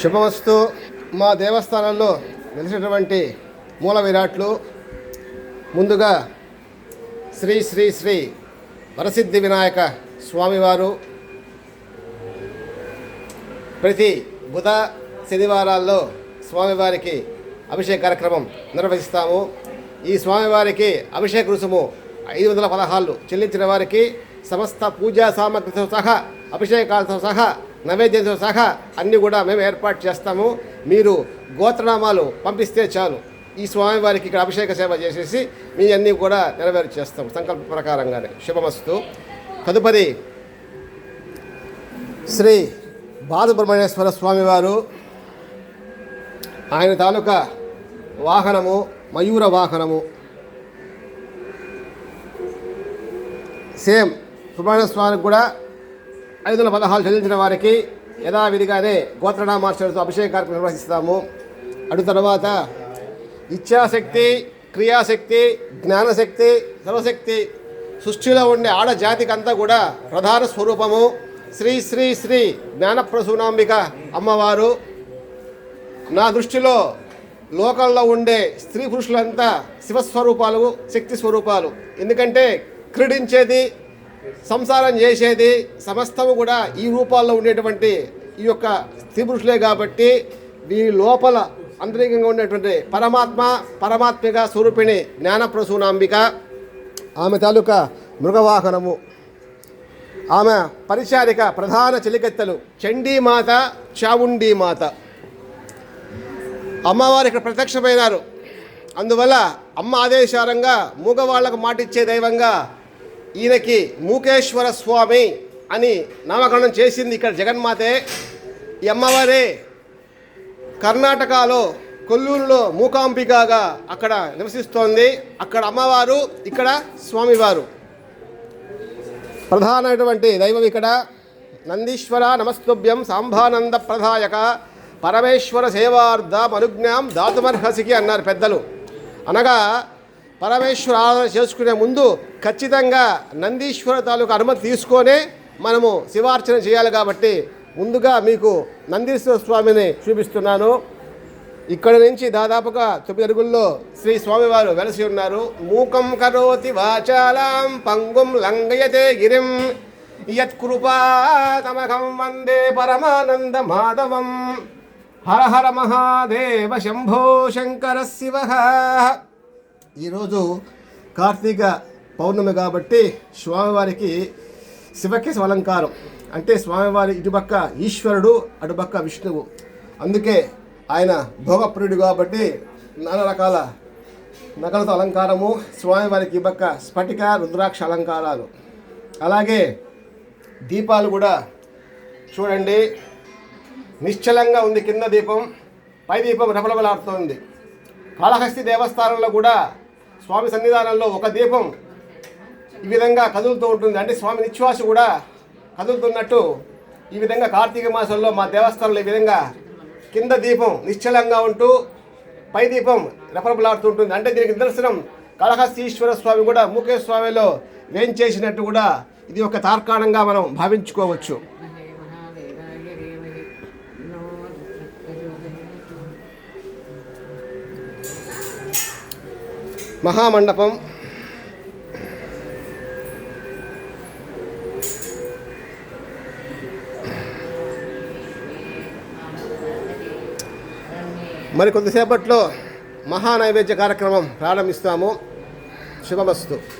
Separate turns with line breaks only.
శుభవస్తు మా దేవస్థానంలో వెలిసినటువంటి మూల విరాట్లు ముందుగా శ్రీ శ్రీ శ్రీ వరసిద్ధి వినాయక స్వామివారు ప్రతి బుధ శనివారాల్లో స్వామివారికి అభిషేక కార్యక్రమం నిర్వహిస్తాము. ఈ స్వామివారికి అభిషేక రుసుము ఐదు వందల పదహాళ్ళు చెల్లించిన వారికి సమస్త పూజా సామగ్రితో సహా అభిషేకాలతో సహా నైవేద్యంతో సహా అన్నీ కూడా మేము ఏర్పాటు చేస్తాము. మీరు గోత్రనామాలు పంపిస్తే చాలు. ఈ స్వామివారికి ఇక్కడ అభిషేక సేవ చేసేసి మీ అన్నీ కూడా నెరవేరు చేస్తాం సంకల్ప ప్రకారంగానే. శుభమస్తు. తదుపరి శ్రీ బాలసుబ్రహ్మణ్యేశ్వర స్వామివారు. ఆయన తాలూకా వాహనము మయూర వాహనము. సేమ్ సుబ్రహ్మణ్య స్వామికి కూడా ఐదు వందల పదహారు చెల్లించిన వారికి యథావిధిగానే గోత్రనామార్చనతో అభిషేక కార్యక్రమం నిర్వహిస్తాము. అటు తర్వాత ఇచ్ఛాశక్తి క్రియాశక్తి జ్ఞానశక్తి సర్వశక్తి సృష్టిలో ఉండే ఆడజాతికి అంతా కూడా ప్రధాన స్వరూపము శ్రీ శ్రీ శ్రీ జ్ఞానప్రసూనాంబిక అమ్మవారు. నా దృష్టిలో లోకంలో ఉండే స్త్రీ పురుషులంతా శివస్వరూపాలు శక్తి స్వరూపాలు. ఎందుకంటే క్రీడించేది సంసారం చేసేది సమస్తము కూడా ఈ రూపాల్లో ఉండేటువంటి ఈ యొక్క స్త్రీ పురుషులే కాబట్టి వీరి లోపల అంతరికంగా ఉండేటువంటి పరమాత్మ పరమాత్మిక స్వరూపిణి జ్ఞానప్రసూనాంబిక. ఆమె తాలూకా మృగవాహనము. ఆమె పరిచారిక ప్రధాన చెలికత్తెలు చండీమాత చావుండీమాత. అమ్మవారు ఇక్కడ ప్రత్యక్షమైనారు. అందువల్ల అమ్మ ఆదేశారంగా మూగవాళ్ళకు మాటిచ్చే దైవంగా ఈయనకి మూకేశ్వర స్వామి అని నామకరణం చేసింది ఇక్కడ జగన్మాతే. ఈ అమ్మవారే కర్ణాటకలో కొల్లూరులో మూకాంబికగా అక్కడ నివసిస్తోంది. అక్కడ అమ్మవారు ఇక్కడ స్వామివారు. ప్రధానమైనటువంటి దైవం ఇక్కడ. నందీశ్వర నమస్తుభ్యం సాంబానంద ప్రదాయక పరమేశ్వర సేవార్థ మనుజ్ఞాం దాతుమర్హసికి అన్నారు పెద్దలు. అనగా పరమేశ్వర ఆరాధన చేసుకునే ముందు ఖచ్చితంగా నందీశ్వర తాలూకు అనుమతి తీసుకొనే మనము శివార్చన చేయాలి కాబట్టి ముందుగా మీకు నందీశ్వర స్వామిని చూపిస్తున్నాను. ఇక్కడ నుంచి దాదాపుగా తొమ్మిది అడుగుల్లో శ్రీ స్వామివారు వెలసి ఉన్నారు. మూకం కరోతి వాచాలాం పంగుం లంగయతే గిరిం. యత్కృపాతమకం వందే పరమానంద మాధవం. హర హర మహాదేవ శంభో శంకర శివ. ఈరోజు కార్తీక పౌర్ణమి కాబట్టి స్వామివారికి శివకేశవ అలంకారం. అంటే స్వామివారి ఇటుపక్క ఈశ్వరుడు అటుపక్క విష్ణువు. అందుకే ఆయన భోగప్రియుడు కాబట్టి నానా రకాల నగలతో అలంకారము స్వామివారికి ఈ పక్క స్ఫటిక రుద్రాక్ష అలంకారాలు. అలాగే దీపాలు కూడా చూడండి. నిశ్చలంగా ఉంది కింద దీపం పై దీపం రపలబలాడుతోంది కాళహస్తి దేవస్థానంలో కూడా స్వామి సన్నిధానంలో ఒక దీపం ఈ విధంగా కదులుతూ ఉంటుంది. అంటే స్వామి నిశ్వాస కూడా కదులుతున్నట్టు ఈ విధంగా కార్తీక మాసంలో మా దేవస్థానంలో ఈ విధంగా కింద దీపం నిశ్చలంగా ఉంటూ పై దీపం రెపరపలాడుతుంటుంది. అంటే దీనికి నిదర్శనం కళహస్తీశ్వర స్వామి కూడా ముఖేశ్వర స్వామిలో వేంచేసినట్టు కూడా ఇది ఒక తార్కాణంగా మనం భావించుకోవచ్చు. మహామండపం. మరి కొద్దిసేపట్లో మహా నైవేద్య కార్యక్రమం ప్రారంభిస్తాము. శుభమస్తు.